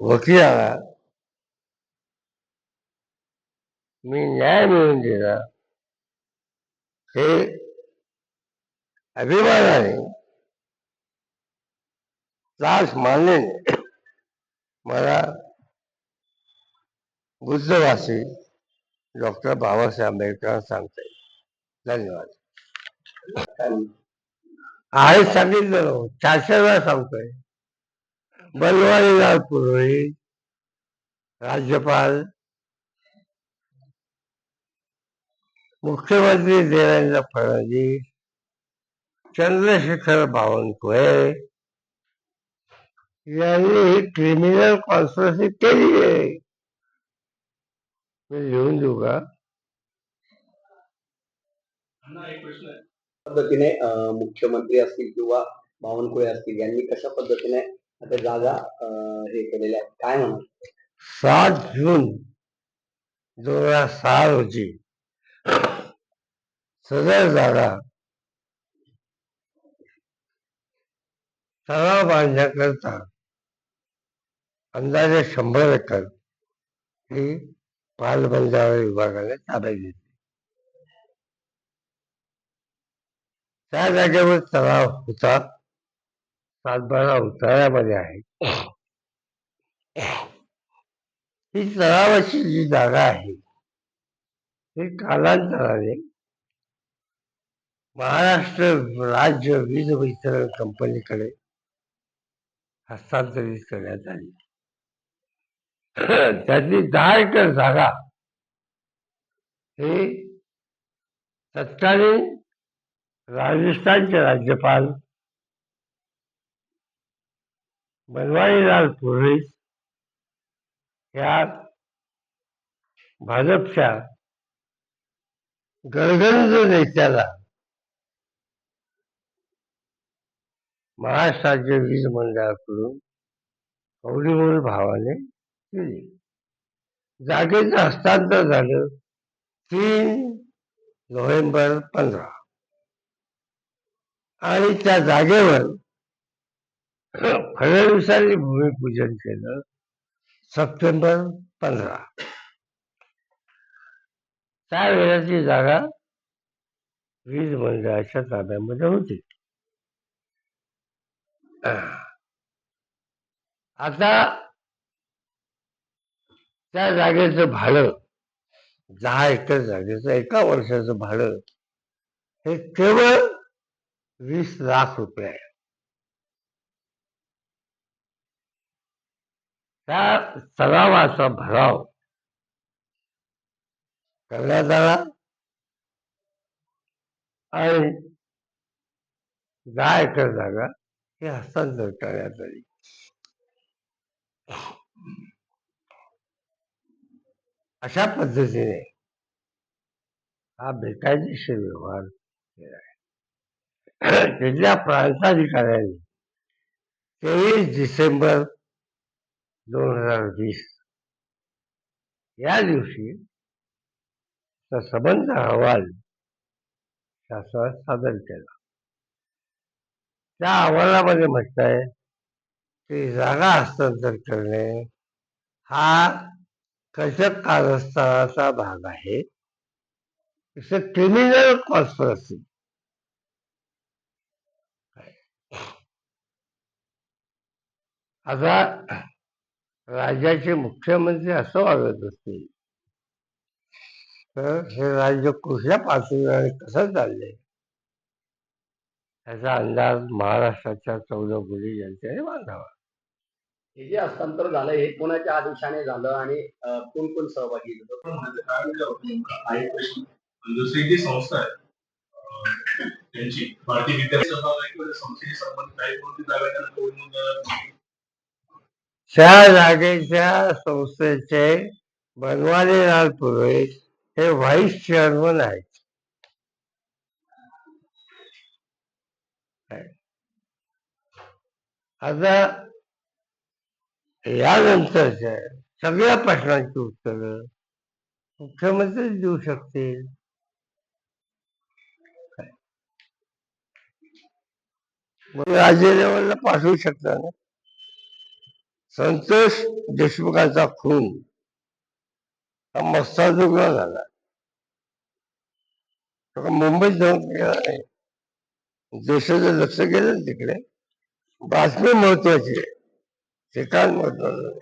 वकिलाला मी न्याय मिळवून दिला हे अभिमानाने त्रास मानल्याने मला बुद्धवासी डॉक्टर बाबासाहेब आंबेडकर सांगते धन्यवाद. आहे सांगितलं ना, चारशे वेळा सांगतोय. बनवारीलाल पुरोहित राज्यपाल मुख्यमंत्री देवेंद्र फडणवीस चंद्रशेखर बावनकुळे यांनी ही क्रिमिनल कॉन्स्पिरसी केली आहे. मी लिहून देऊ का? पद्धतीने मुख्यमंत्री असतील किंवा बावनकुळे असतील यांनी कशा पद्धतीने आता जागा हे केलेल्या आहेत. काय म्हणा? सात जून दोन हजार सहा रोजी सदर जागा तलाव बांधण्याकरता अंदाजे शंभर एकर ही पालबंधारे विभागाने ताब्यात घेतली. त्या जागेवर तलाव होता. सातबारा उतारामध्ये आहे. ही तळावाची जी जागा आहे हे कालांतराने महाराष्ट्र राज्य वीज वितरण कंपनीकडे हस्तांतरित करण्यात आली. त्यातली दहा एकर जागा हे तत्कालीन राजस्थानचे राज्यपाल बनवारीलाल पुरोहित ह्या भाजपच्या गरगंज नेत्याला महाराष्ट्राज्य वीज मंडळाकडून कवडीमोल भावाने दिली जागेचं हस्तांतर झालं तीन नोव्हेंबर पंधरा आणि त्या जागेवर फडणवीसांनी भूमिपूजन केलं. सप्टेंबर पंधरा. त्यावेळेची जागा वीज मंडळाच्या ताब्यामध्ये होती. आता त्या जागेचं भाडं दहा एकर जागेचं एका वर्षाचं भाडं हे केवळ वीस लाख रुपये आहे. त्या तलावाचा भराव. करण्यात आला आणि दहा एकर जागा हे हस्तांतर करण्यात आली अशा पद्धतीने हा बेकायदेशीर व्यवहार केला. आहे तिथल्या प्रांताधिकाऱ्यांनी तेवीस डिसेंबर दोन हजार वीस. या दिवशी चा संबंध अहवाल शासनात सादर केला. त्या अहवालामध्ये म्हटलंय की जागा हस्तांतर करणे हा कशक कारस्थानाचा भाग आहे. क्रिमिनल कॉन्स्परसी आता राज्याचे मुख्यमंत्री असं वागत असतील. तर हे राज्य कुठल्या पातळीवर आणि कसं चाललंय? याचा अंदाज महाराष्ट्राच्या चौदा कोटी जनतेने बांधावा. हे जे हस्तांतर झालं हे कोणाच्या आदेशाने झालं आणि कोण कोण सहभागी दुसरी जी संस्था आहे त्यांची भारतीय विद्यार्थी आहे संस्थेशी संबंधित काही कोणती जागा त्या जागेच्या संस्थेचे बनवारीलाल पुरोहित हे व्हाईस चेअरमन आहेत. आता यानंतरच्या सगळ्या प्रश्नांची उत्तरं मुख्यमंत्री देऊ शकतील. मग राज्य लेवलला पाठवू शकता ना? संतोष देशमुखांचा खून हा मस्ताजोगला झाला. मुंबईत जाऊन केला नाही देशाचं लक्ष गेलं तिकडे. बातमी महत्वाची आहे. ठिकाण महत्वाचं